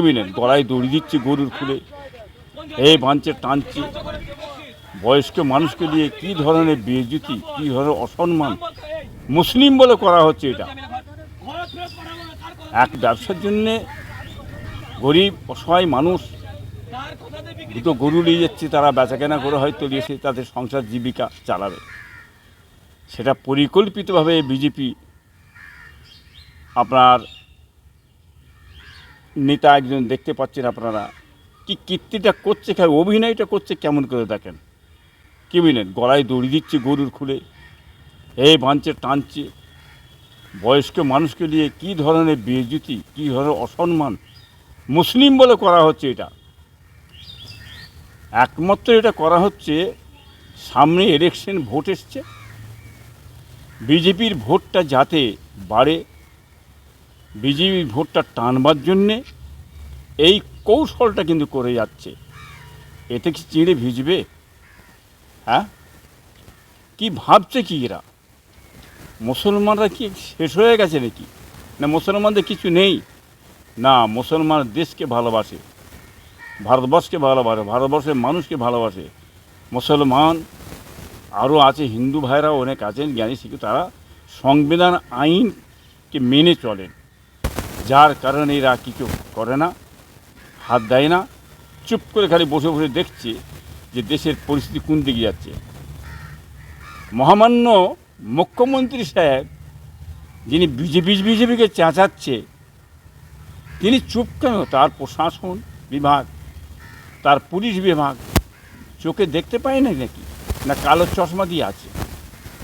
বুঝলেন গলায় দড়ি দিচ্ছে গরুর খুলে। এই বাঞ্চে টানছে। বয়স্ক মানুষকে দিয়ে কি ধরনের বেজুতি কি ধরনের অসম্মান? মুসলিম বলে করা হচ্ছে এটা। এক ব্যবসার জন্যে গরিব, অসহায় মানুষ দুটো গরু নিয়ে যাচ্ছে, তারা বেচাকেনা করে হয়তো এসে তাদের সংসার জীবিকা চালাবে। সেটা পরিকল্পিতভাবে বিজেপি আপনার নেতা একজন দেখতে পাচ্ছেন আপনারা, কি কীর্তিটা করছে অভিনয়টা করছে, কেমন করে দেখেন? কী বুঝলেন গলায় দড়ি দিচ্ছে গরুর খুলে এই বাঞ্চে টানছে। বয়স্ক মানুষকে নিয়ে কি ধরনের বেজুতি কি ধরনের অসম্মান, মুসলিম বলে করা হচ্ছে এটা। একমাত্র এটা করা হচ্ছে, সামনে ইলেকশন ভোট এসছে। বিজেপির ভোটটা যাতে বাড়ে বিজেপির ভোটটা টানবার জন্যে এই কৌশলটা কিন্তু করে যাচ্ছে। এতে কি চিড়ে ভিজবে? হ্যাঁ? কি ভাবছে কি এরা? মুসলমানরা কি শেষ হয়ে গেছে নাকি? না, মুসলমানদের কিছু নেই। না, মুসলমান দেশকে ভালোবাসে, ভারতবর্ষকে ভালোবাসে, ভারতবর্ষের মানুষকে ভালোবাসে। মুসলমান আরও আছে, হিন্দু ভাইরা অনেক আছেন, জ্ঞানী শিক্ষিত তারা সংবিধান, আইনকে মেনে চলেন। যার কারণে এরা কিছু করে না হাত দেয় না চুপ করে খালি বসে বসে দেখছে যে দেশের পরিস্থিতি কোন দিকে যাচ্ছে মহামান্য মুখ্যমন্ত্রী সাহেব যিনি বিজেপি বিজেপিকে চেঁচাচ্ছে তিনি চুপ কেন তার প্রশাসন বিভাগ তার পুলিশ বিভাগ চোখে দেখতে পায় না নাকি না কালো চশমা দিয়ে আছে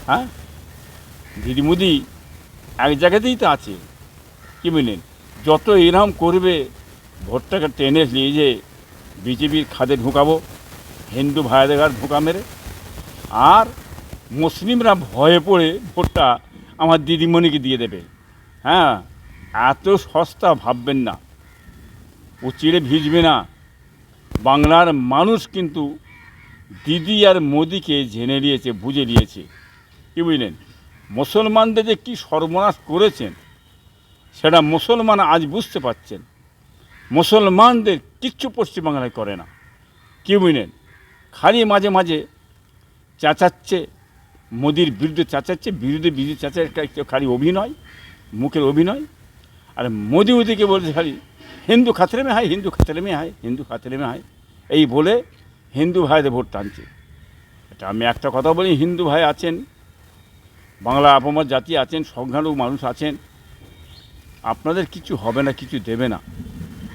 হ্যাঁ দিদি মোদি এক জায়গাতেই তো আছে কি বলেন যত এরম করবে, ভোটটাকে টেনে নিয়ে যে বিজেপির খাদে ঢুকাবো, হিন্দু ভাইদের ঘাট ঢুকা মেরে। আর মুসলিমরা ভয়ে পড়ে ভোটটা আমার দিদিমণিকে দিয়ে দেবে। হ্যাঁ এত সস্তা ভাববেন না। ও চিড়ে ভিজবে না। বাংলার মানুষ কিন্তু দিদি আর মোদিকে জেনে নিয়েছে, বুঝে নিয়েছে। কি বুঝলেন? মুসলমানদের যে কী সর্বনাশ করেছেন সেটা মুসলমান আজ বুঝতে পারছেন। মুসলমানদের কিচ্ছু পশ্চিমবাংলায় করে না। কি বুঝলেন খালি মাঝে মাঝে চেঁচাচ্ছে, মোদির বিরুদ্ধে চেঁচাচ্ছে বিরুদ্ধে বিরুদ্ধে চেঁচা একটা খালি অভিনয়, মুখের অভিনয়। আর মোদি ওদিকে বলছে খালি, হিন্দু খাতরে মে হায়, হিন্দু খাতরে মে হায়, হিন্দু খাতরে মে হায়। এই বলে হিন্দু ভাইদের ভোট টানছে। এটা আমি একটা কথা বলি, হিন্দু ভাই আছেন, বাংলা আপমর জাতি আছেন, সংখ্যালঘু মানুষ আছেন আপনাদের কিছু হবে না কিছু দেবে না।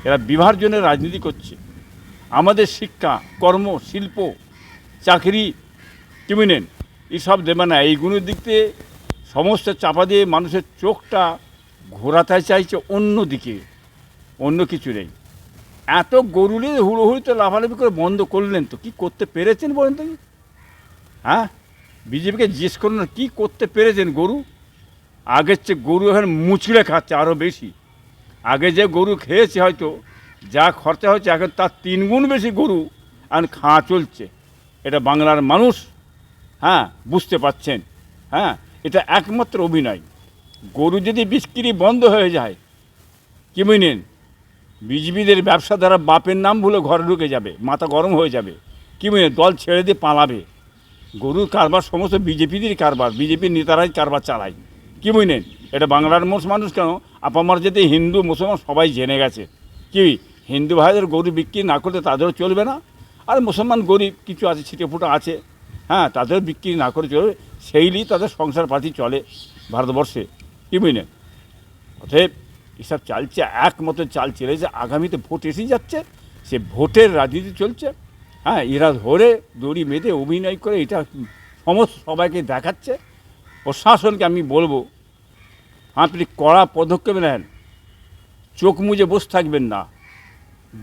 এরা বিবাহের জন্য রাজনীতি করছে। আমাদের শিক্ষা কর্ম শিল্প চাকরি কি বুঝলেন এসব দেবে না। এইগুলোর দিক থেকে সমস্ত চাপা দিয়ে মানুষের চোখটা ঘোরাতে চাইছে অন্য দিকে অন্য কিছু নেই। এত গরুলে হুড়োহুড়িতে লাফালাফি করে বন্ধ করলেন তো কি করতে পেরেছেন বলেন তো? হ্যাঁ? বিজেপিকে জিজ্ঞেস করুন না, কী করতে পেরেছেন গরু? আগের চেয়ে গরু এখন মুচড়ে খাচ্ছে আরও বেশি। আগে যে গরু খেয়েছে হয়তো, যা খরচা হচ্ছে, এখন তার তিন গুণ বেশি গরু এখন খাওয়া চলছে। এটা বাংলার মানুষ হ্যাঁ বুঝতে পাচ্ছেন হ্যাঁ এটা একমাত্র অভিনয়। গরু যদি বিক্রি বন্ধ হয়ে যায়, কি বুঝলেন? বিজেপিদের ব্যবসা দ্বারা বাপের নাম ভুলে ঘরে ঢুকে যাবে, মাথা গরম হয়ে যাবে। কি বুঝলেন? দল ছেড়ে দিয়ে পালাবে। গরুর কারবার সমস্ত বিজেপিদের কারবার, বিজেপির নেতারাই কারবার চালায়। কি বুঝলেন? এটা বাংলার মোষ মানুষ কেন? আপামার যেতে হিন্দু, মুসলমান সবাই জেনে গেছে, কি? হিন্দু ভাইদের গরু বিক্রি না করলে তাদেরও চলবে না? আর মুসলমান গরিব কিছু আছে, ছিটে ফুটো আছে হ্যাঁ তাদের বিক্রি না করে চলবে, সেই নিয়েই তাদের সংসার পাতি চলে ভারতবর্ষে, কি বুঝলেন? অতএব এসব চালছে, একমতো চাল চলেছে আগামীতে ভোট এসে যাচ্ছে, সে ভোটের রাজনীতি চলছে হ্যাঁ এরা ধরে দড়ি বেঁধে অভিনয় করে এটা সমস্ত সবাইকে দেখাচ্ছে, প্রশাসনকে আমি বলব আপনি কড়া পদক্ষেপ নেন, চোখ মুজে বসে থাকবেন না,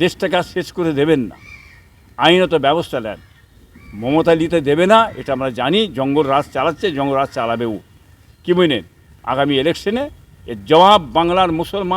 দেশটাকে আর শেষ করে দেবেন না, আইনত ব্যবস্থা নেন। মমতা নিতে দেবে না, এটা আমরা জানি, জঙ্গল রাজ চালাচ্ছে, জঙ্গল রাজ চালাবেও। কি বুঝলেন আগামী ইলেকশনে এর জবাব বাংলার মুসলমান